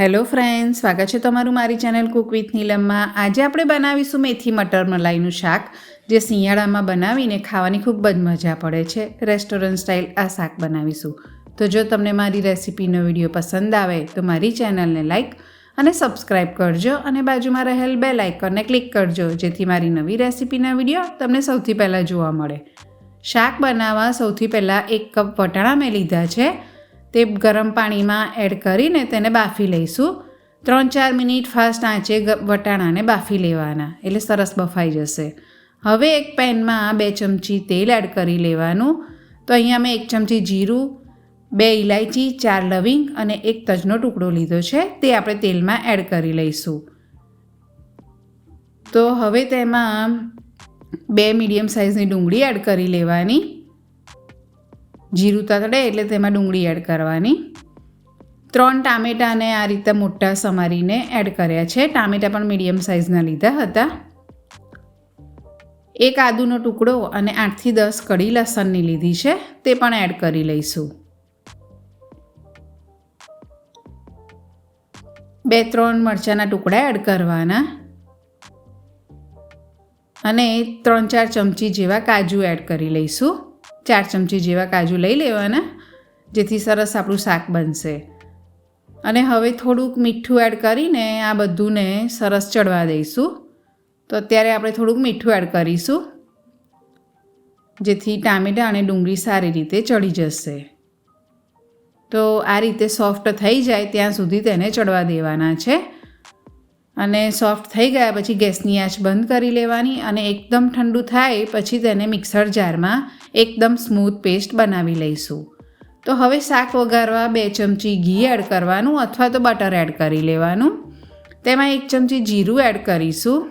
Hello friend સ્વાગત છે તમારું મારી ચેનલ કુક વિથ નીલમમાં. આજે આપણે બનાવીશું મેથી મટર મલાઈનું શાક, જે શિયાળામાં બનાવીને ખાવાની ખૂબ જ મજા પડે છે. રેસ્ટોરન્ટ સ્ટાઇલ આ શાક બનાવીશું. તો જો તમને મારી રેસિપીનો વીડિયો પસંદ આવે, તો મારી ચેનલને લાઈક અને સબસ્ક્રાઇબ કરજો અને બાજુમાં રહેલ બે લાઇકનને ક્લિક કરજો, જેથી મારી નવી રેસિપીના વીડિયો તમને સૌથી પહેલાં જોવા મળે. શાક બનાવવા સૌથી પહેલાં એક કપ વટાણા મેં લીધા છે. તે ગરમ પાણીમાં એડ કરીને તેને બાફી લઈશું. ત્રણ ચાર મિનિટ ફાસ્ટ આંચે વટાણાને બાફી લેવાના. એટલે સરસ બફાઈ જશે. હવે એક પેનમાં બે ચમચી તેલ એડ કરી લેવાનું. તો અહીંયા મેં એક ચમચી જીરું, બે ઇલાયચી ચાર લવિંગ અને એક તજનો ટુકડો લીધો છે. તે આપણે તેલમાં એડ કરી લઈશું. તો હવે તેમાં બે મીડિયમ સાઇઝની ડુંગળી એડ કરી લેવાની. જીરું તતડે એટલે તેમાં ડુંગળી એડ કરવાની. ત્રણ ટામેટાને આ રીતે મોટા સમારીને એડ કર્યા છે. ટામેટા પણ મીડિયમ સાઇઝના લીધા હતા. એક આદુનો ટુકડો અને આઠથી દસ કડી લસણની લીધી છે. તે પણ એડ કરી લઈશું. બે ત્રણ મરચાંના ટુકડા એડ કરવાના. અને ત્રણ ચાર ચમચી જેવા કાજુ એડ કરી લઈશું. ચાર ચમચી જેવા કાજુ લઈ લેવાના જેથી સરસ આપણું શાક બનશે. અને હવે થોડુંક મીઠું એડ કરીને આ બધુંને સરસ ચડવા દઈશું. તો અત્યારે આપણે થોડુંક મીઠું એડ કરીશું, જેથી ટામેટાં અને ડુંગળી સારી રીતે ચડી જશે. તો આ રીતે સોફ્ટ થઈ જાય ત્યાં સુધી તેને ચડવા દેવાના છે. અને સોફ્ટ થઈ ગયા પછી ગેસની આંચ બંધ કરી લેવાની અને એકદમ ઠંડુ થાય પછી તેને મિક્સર જારમાં એકદમ સ્મૂથ પેસ્ટ બનાવી લઈશું. તો હવે શાક વઘારવા બે ચમચી ઘી એડ કરવાનું અથવા તો બટર એડ કરી લેવાનું. તેમાં એક ચમચી જીરું એડ કરીશું.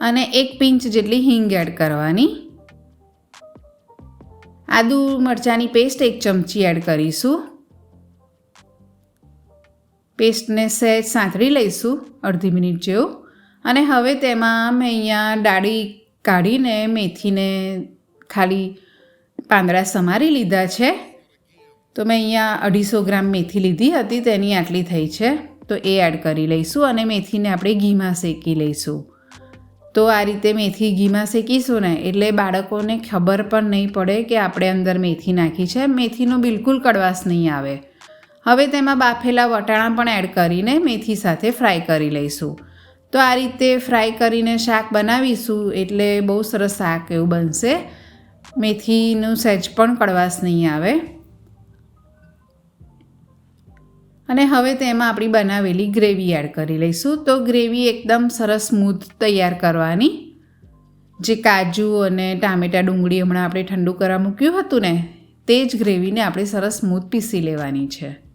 અને એક પિંચ જેટલી હિંગ એડ કરવાની. આદુ મરચાંની પેસ્ટ એક ચમચી એડ કરીશું. પેસ્ટને સહેજ સાંતળી લઈશું, અડધી મિનિટ જેવું. અને હવે તેમાં મેં અહીંયા ડાળી કાઢીને મેથીને ખાલી પાંદડા સમારી લીધા છે. તો મેં અહીંયા અઢીસો ગ્રામ મેથી લીધી હતી, તેની આટલી થઈ છે. તો એ એડ કરી લઈશું અને મેથીને આપણે ઘીમાં શેકી લઈશું. તો આ રીતે મેથી ઘીમાં શેકીશું ને, એટલે બાળકોને ખબર પણ નહીં પડે કે આપણે અંદર મેથી નાખી છે. મેથીનો બિલકુલ કડવાશ નહીં આવે. હવે તેમાં બાફેલા વટાણા પણ એડ કરીને મેથી સાથે ફ્રાય કરી લઈશું. તો આ રીતે ફ્રાય કરીને શાક બનાવીશું એટલે બહુ સરસ શાક એવું બનશે. મેથીનું સહેજ પણ કડવાશ નહીં આવે. અને હવે તેમાં આપણી બનાવેલી ગ્રેવી એડ કરી લઈશું. તો ગ્રેવી એકદમ સરસ સ્મૂથ તૈયાર કરવાની. જે કાજુ અને ટામેટા ડુંગળી હમણાં આપણે ઠંડુ કરવા મૂક્યું હતું ને, તે જ ગ્રેવીને આપણે સરસ સ્મૂથ પીસી લેવાની છે.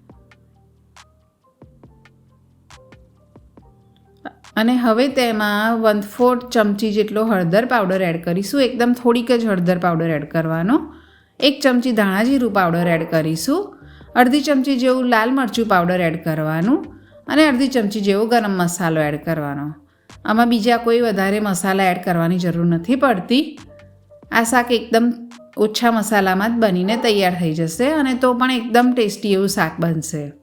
અને હવે તેમાં વન ફોર્થ ચમચી જેટલો હળદર પાવડર એડ કરીશું. એકદમ થોડીક જ હળદર પાવડર એડ કરવાનો. એક ચમચી ધાણા જીરું પાવડર એડ કરીશું. અડધી ચમચી જેવું લાલ મરચું પાવડર એડ કરવાનું અને અડધી ચમચી જેવો ગરમ મસાલો એડ કરવાનો. આમાં બીજા કોઈ વધારે મસાલા એડ કરવાની જરૂર નથી પડતી. આ શાક એકદમ ઓછા મસાલામાં જ બનીને તૈયાર થઈ જશે અને તો પણ એકદમ ટેસ્ટી એવું શાક બનશે.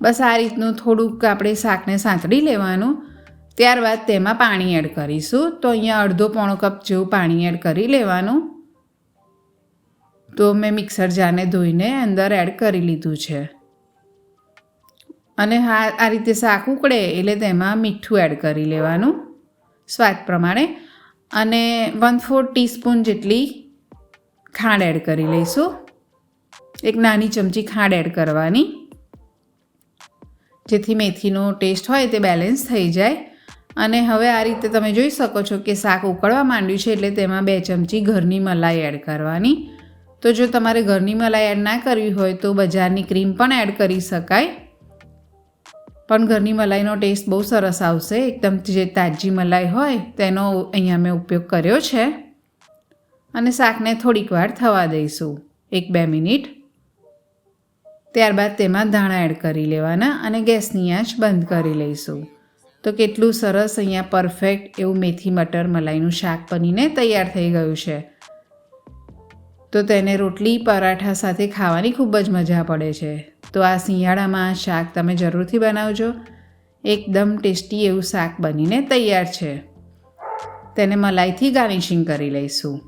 બસ આ રીતનું થોડુંક આપણે શાકને સાંતળી લેવાનું. ત્યારબાદ તેમાં પાણી એડ કરીશું. તો અહીંયા અડધો પોણો કપ જેવું પાણી એડ કરી લેવાનું. તો મેં મિક્સર જારને ધોઈને અંદર એડ કરી લીધું છે. અને હા, આ રીતે શાક ઉકળે એટલે તેમાં મીઠું એડ કરી લેવાનું, સ્વાદ પ્રમાણે. અને વન ફોર ટીસ્પૂન જેટલી ખાંડ એડ કરી લઈશું. એક નાની ચમચી ખાંડ એડ કરવાની. જેથી મેથીનો ટેસ્ટ હોય તે બેલેન્સ થઈ જાય. અને હવે આ રીતે તમે જોઈ શકો છો કે શાક ઉકળવા માંડ્યું છે એટલે તેમાં બે ચમચી ઘરની મલાઈ એડ કરવાની. તો જો તમારે ઘરની મલાઈ એડ ના કરવી હોય તો બજારની ક્રીમ પણ એડ કરી શકાય. પણ ઘરની મલાઈનો ટેસ્ટ બહુ સરસ આવશે. એકદમ જે તાજી મલાઈ હોય તેનો અહીંયા મેં ઉપયોગ કર્યો છે. અને શાકને થોડીક વાર થવા દઈશું. એક બે મિનિટ. ત્યારબાદ તેમાં ધાણા એડ કરી લેવાના અને ગેસની આંચ બંધ કરી લઈશું. તો કેટલું સરસ અહીંયા પરફેક્ટ એવું મેથી મટર મલાઈનું શાક બનીને તૈયાર થઈ ગયું છે. તો તેને રોટલી, પરાઠા સાથે ખાવાની ખૂબ જ મજા પડે છે. તો આ શિયાળામાં શાક તમે જરૂરથી બનાવજો. એકદમ ટેસ્ટી એવું શાક બનીને તૈયાર છે. તેને મલાઈથી ગાર્નિશિંગ કરી લઈશું.